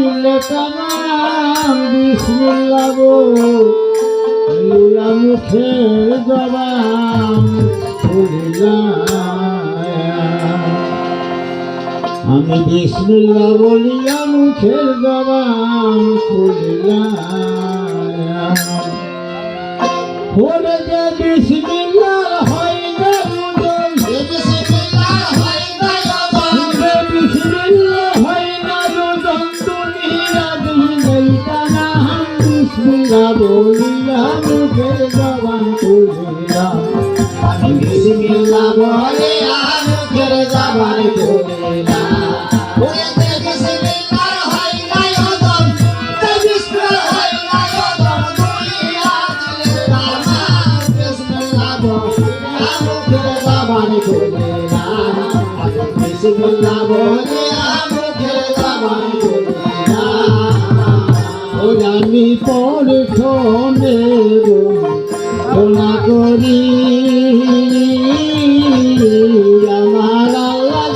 করিলে তামাম বিসমিল্লাহ বলিয়া মুখের জবান আমি বিসমিল্লাহ বলিয়া মুখের জবান খুলিলাম হলে যে বিসমিল্লাহ বিসমিল্লাহ বলে জবান খুলিলা ওই আমি পরক্ষণে গোলা করি আমার আল্লাহ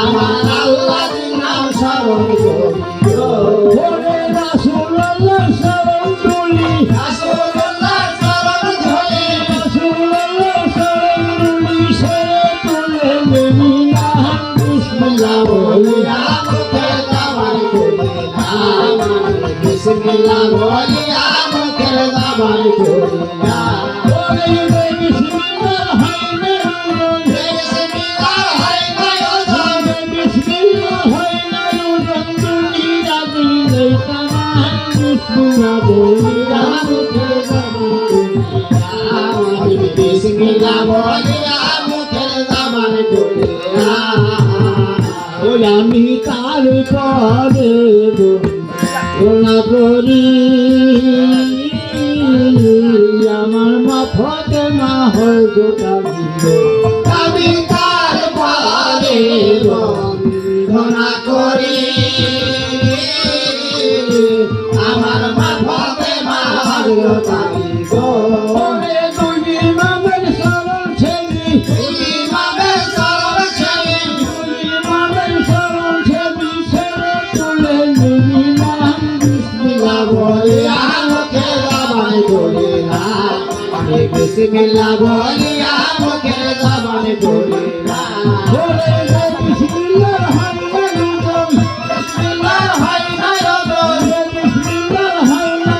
আমার আল্লাহ নাম স্মরণ করি বিসমিল্লাহ ওজন দুনিয়া। দিলে বলিয়া বিসমিল্লাহ মুখের তার পরে গোনা করি আমার মাফতে মা হয় গোটা আমি তার পরে বন্ধনা করি। আমার মাফতে মার তারিখ ওরে হয় না।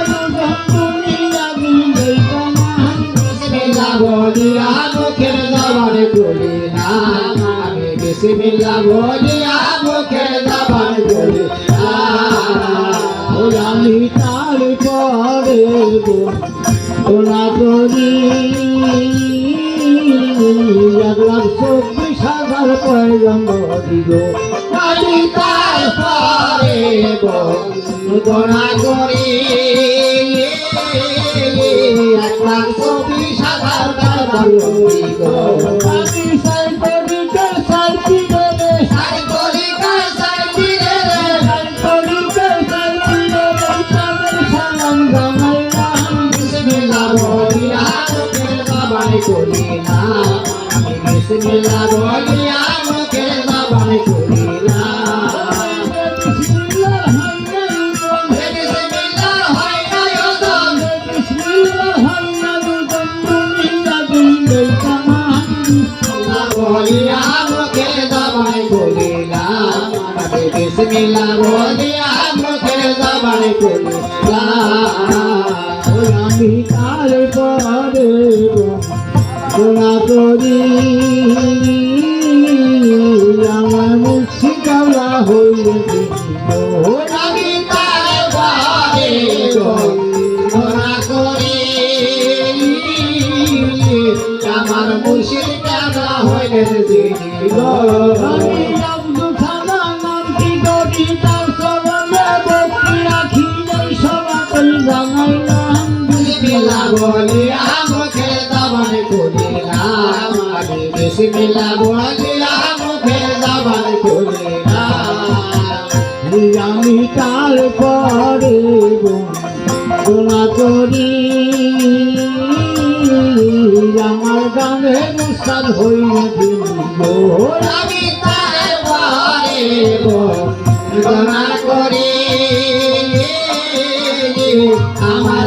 রুদম দুনিয়া দিলে তামাম বিসমিল্লাহ বলিয়া মুখের জবান খুলিলা আমি বিসমিল্লাহ বলিয়া মুখের জবান খুলিলা ওই তার পরে চব্বিশ হাজার পয়গম্বরি গো আমি তার পরে বন্দনা করি। এক লাখ চব্বিশ হাজার টাকার গো আমি সাই করিতে সার্থি দেবে সাই তরিকার সাই ফিরে রে সাই করিতে সার্থি দেবে তাদের সালাম মুখের আমি বিসমিল্লাহ বলিয়া বিসমিল্লাহ বলিয়া মুখের জবান করিলা আমি তার পরে গোনা করি। আমার মুর্শিদাওয়া হইলে আমি তার বারে বন্দনা করি। আমার মুর্শিদ হইলে আমি বলিয়া মুখে দাবান করিলাম আমি বিসমিল্লাহ বলিয়া মুখে দাবান করিলাম আমি তার পরে করি গানে মুস্তাদ হইলে আমি তার পরে করি, আমার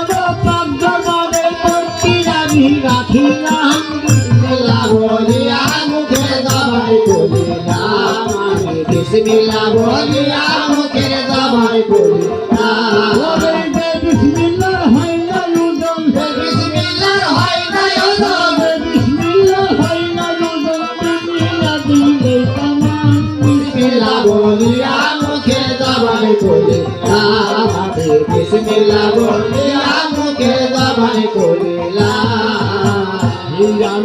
বিসমিল্লাহ বলিয়া মুখে বলিলাম আমি বিসমিল্লাহ বিসমিল্লাহ হয় না রুজন বিসমিল্লাহ হয় না ওজন বিসমিল্লাহ হয় না রুজন দুনিয়া দিলে কামাল বিসমিল্লাহ বলিয়া মুখে বলিলাম আমি বিসমিল্লাহ বলিয়া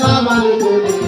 কামাল